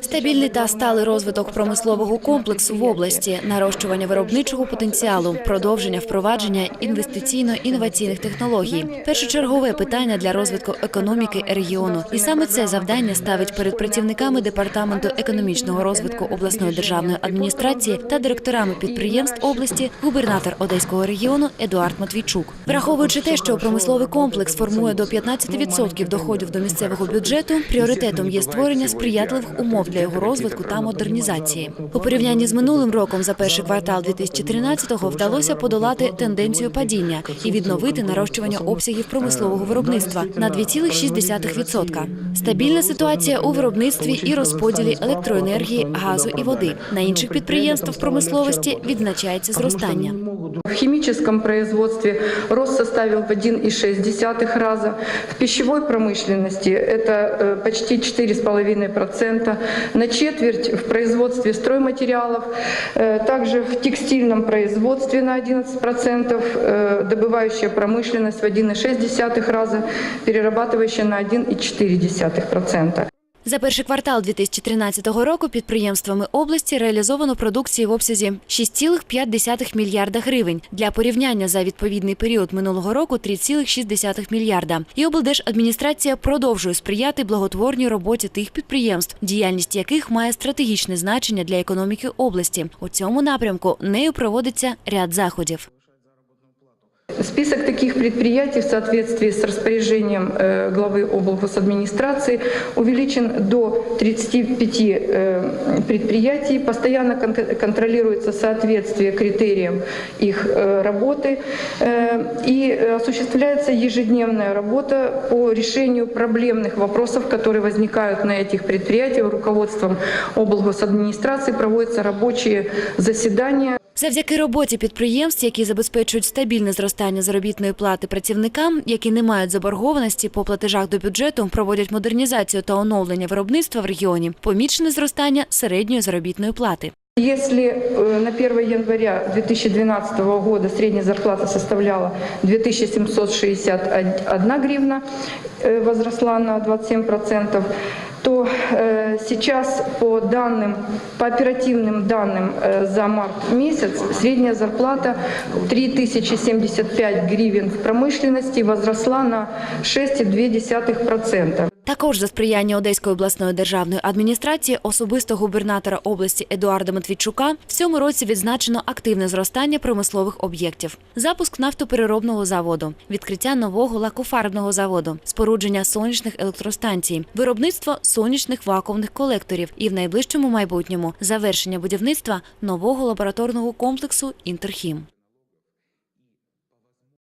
Стабільний та сталий розвиток промислового комплексу в області, нарощування виробничого потенціалу, продовження впровадження інвестиційно-інноваційних технологій першочергове питання для розвитку економіки регіону. І саме це завдання ставить перед працівниками департаменту економічного розвитку обласної державної адміністрації та директорами підприємств області губернатор Одеського регіону Едуард Матвійчук. Враховуючи те, що промисловий комплекс формує до 15% доходів до місцевого бюджету, пріоритетом є створення сприятливих умов для його розвитку та модернізації. У порівнянні з минулим роком за перший квартал 2013-го вдалося подолати тенденцію падіння і відновити нарощування обсягів промислового виробництва на 2,6%. Стабільна ситуація у виробництві і розподілі електроенергії, газу і води. На інших підприємствах промисловості відзначається зростання. В химическом производстве рост составил в 1,6 раза. В пищевой промышленности это э, почти 4,5%. На четверть в производстве стройматериалов. Э, Также в текстильном производстве на 11%. э, Добывающая промышленность в 1,6 раза. Перерабатывающая на 1,4%. За перший квартал 2013 року підприємствами області реалізовано продукції в обсязі 6,5 мільярда гривень. Для порівняння за відповідний період минулого року 3,6 мільярда. І облдержадміністрація продовжує сприяти благотворній роботі тих підприємств, діяльність яких має стратегічне значення для економіки області. У цьому напрямку нею проводиться ряд заходів. Список таких предприятий в соответствии с распоряжением э, главы облгосадминистрации увеличен до 35 э, предприятий. Постоянно кон- контролируется соответствие критериям их э, работы и осуществляется ежедневная работа по решению проблемных вопросов, которые возникают на этих предприятиях. Руководством облгосадминистрации проводятся рабочие заседания Завдяки роботі підприємств, які забезпечують стабільне зростання заробітної плати працівникам, які не мають заборгованості по платежах до бюджету, проводять модернізацію та оновлення виробництва в регіоні, помічене зростання середньої заробітної плати. Если э, на 1 января 2012 года средняя зарплата составляла 2761 гривна, э, возросла на 27%, то э, сейчас по данным, по оперативным данным э, за март месяц средняя зарплата 3075 гривен в промышленности возросла на 6,2%. Також за сприяння Одеської обласної державної адміністрації особисто губернатора області Едуарда Матвійчука в цьому році відзначено активне зростання промислових об'єктів, запуск нафтопереробного заводу, відкриття нового лакофарбного заводу, спорудження сонячних електростанцій, виробництво сонячних вакуумних колекторів і в найближчому майбутньому завершення будівництва нового лабораторного комплексу Інтерхім.